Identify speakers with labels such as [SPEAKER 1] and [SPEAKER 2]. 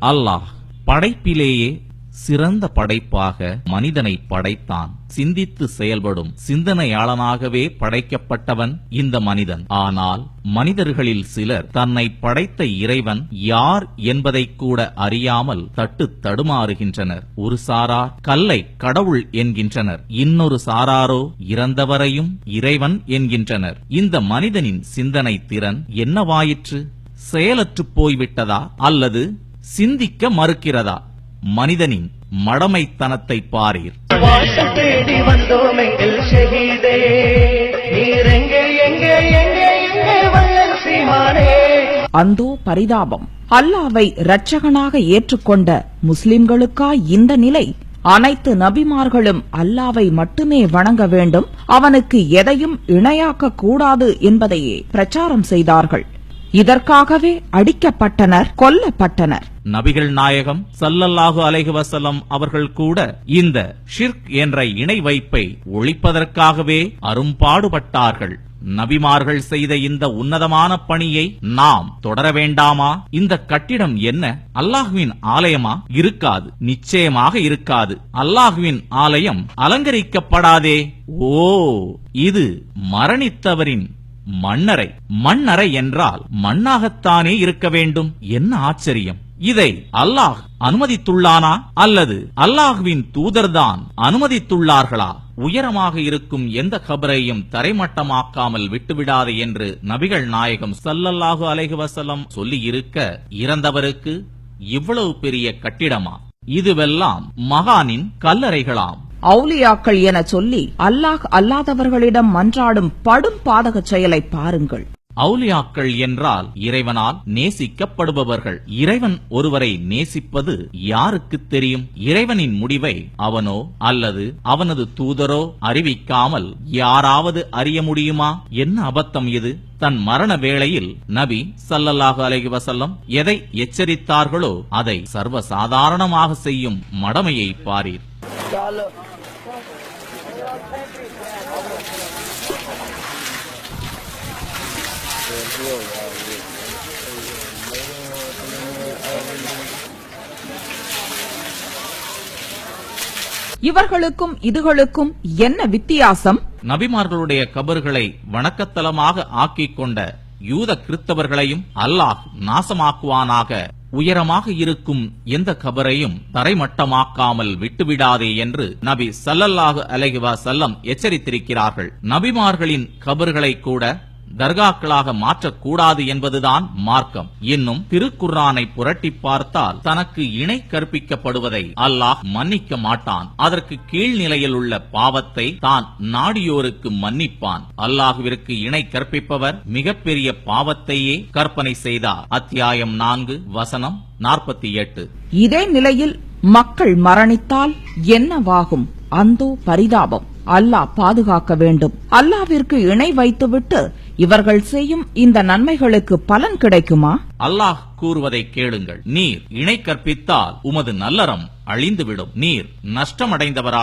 [SPEAKER 1] அல்லாஹ் படைப்பிலேயே சிறந்த படைப்பாக மனிதனை படைத்தான். சிந்தித்து செயல்படும் சிந்தனையாளனாகவே படைக்கப்பட்டவன் இந்த மனிதன். ஆனால் மனிதர்களில் சிலர் தன்னை படைத்த இறைவன் யார் என்பதை கூட அறியாமல் தட்டு தடுமாறுகின்றனர். ஒரு சாரார் கல்லை கடவுள் என்கின்றனர். இன்னொரு சாராரோ இறந்தவரையும் இறைவன் என்கின்றனர். இந்த மனிதனின் சிந்தனை திறன் என்னவாயிற்று? செயலற்றுப் போய்விட்டதா அல்லது சிந்திக்க மறுக்கிறதா? மனிதனின் மடமைத்தனத்தை பாரீர்.
[SPEAKER 2] வாசல் தேடி வந்தோம் எங்கள் ஷஹீதே. நீர் எங்கே எங்கே எங்கே எங்கே வல்லல் சீமானே.
[SPEAKER 3] அந்தோ பரிதாபம். அல்லாவை இரட்சகனாக ஏற்றுக்கொண்ட முஸ்லிம்களுக்கா இந்த நிலை? அனைத்து நபிமார்களும் அல்லாவை மட்டுமே வணங்க வேண்டும். அவனுக்கு எதையும் இணையாக்க கூடாது என்பதையே பிரச்சாரம் செய்தார்கள். இதற்காகவே அடிக்கப்பட்டனர் கொல்லப்பட்டனர்.
[SPEAKER 1] நபிகள் நாயகம் சல்லல்லாஹு அலைஹி வசலம் அவர்கள் கூட இந்த ஷிர்க் என்ற இணை வைப்பை ஒழிப்பதற்காகவே அரும்பாடுபட்டார்கள். நபிமார்கள் செய்த இந்த உன்னதமான பணியை நாம் தொடர வேண்டாமா? இந்த கட்டிடம் என்ன? அல்லாஹுவின் ஆலயமா? இருக்காது. நிச்சயமாக இருக்காது. அல்லாஹுவின் ஆலயம் அலங்கரிக்கப்படாதே. ஓ இது மரணித்தவரின் மண்ணறை மண்ணறை என்றால் மண்ணாகத்தானே இருக்க வேண்டும். என்ன ஆச்சரியம். இதை அல்லாஹ் அனுமதித்துள்ளானா? அல்லது அல்லாஹுவின் தூதர்தான் அனுமதித்துள்ளார்களா? உயரமாக இருக்கும் எந்த கபரையும் தரைமட்டமாக்காமல் விட்டுவிடாதே என்று நபிகள் நாயகம் சல்லல்லாஹு அலைஹி சொல்லி சொல்லியிருக்க இறந்தவருக்கு இவ்வளவு பெரிய கட்டிடமா? இதுவெல்லாம் மகானின் கல்லறைகளாம்.
[SPEAKER 3] அவுலியாக்கள் என சொல்லி அல்லாஹ் அல்லாதவர்களிடம் மன்றாடும் படும் பாதகச் செயலை பாருங்கள்.
[SPEAKER 1] அவுலியாக்கள் என்றால் இறைவனால் நேசிக்கப்படுபவர்கள். இறைவன் ஒருவரை நேசிப்பது யாருக்கு தெரியும்? இறைவனின் முடிவை அவனோ அல்லது அவனது தூதரோ அறிவிக்காமல் யாராவது அறிய முடியுமா? என்ன அபத்தம் இது? தன் மரண வேளையில் நபி சல்லல்லாஹு அலஹி வசல்லம் எதை எச்சரித்தார்களோ அதை சர்வசாதாரணமாக செய்யும் மடமையை பாரீர்.
[SPEAKER 3] இவர்களுக்கும் இதுகளுக்கும் என்ன வித்தியாசம்?
[SPEAKER 1] நபிமார்களுடைய கபறுகளை வணக்கத்தலமாக ஆக்கிக் கொண்ட யூத கிறிஸ்தவர்களையும் அல்லாஹ் நாசமாக்குவானாக. உயரமாக இருக்கும் எந்த கபரையும் தரைமட்டமாக்காமல் விட்டுவிடாதே என்று நபி சல்லல்லாஹு அலஹிவா செல்லம் எச்சரித்திருக்கிறார்கள். நபிமார்களின் கபர்களை கூட தர்காக்களாக மாற்றக்கூடாது என்பதுதான் மார்க்கம். இன்னும் திருக்குர்ஆனை புரட்டி பார்த்தால் தனக்கு இணை கற்பிக்கப்படுவதை அல்லாஹ் மன்னிக்க மாட்டான். அதற்கு கீழ்நிலையில் உள்ள பாவத்தை தான் நாடியோருக்கு மன்னிப்பான். அல்லாஹுவிற்கு இணை கற்பிப்பவர் மிகப்பெரிய பாவத்தையே கற்பனை செய்தார். அத்தியாயம் நான்கு வசனம் நாற்பத்தி எட்டு.
[SPEAKER 3] இதே நிலையில் மக்கள் மரணித்தால் என்னவாகும்? அந்தோ பரிதாபம். அல்லாஹ் பாதுகாக்க வேண்டும். அல்லாவிற்கு இணை வைத்துவிட்டு இவர்கள் செய்யும் இந்த நன்மைகளுக்கு பலன் கிடைக்குமா?
[SPEAKER 1] அல்லாஹ் கூறுவதை கேளுங்கள். நீர் இணை கற்பித்தால் உமது நல்லறம் அழிந்துவிடும். நீர் நஷ்டமடைந்தவரா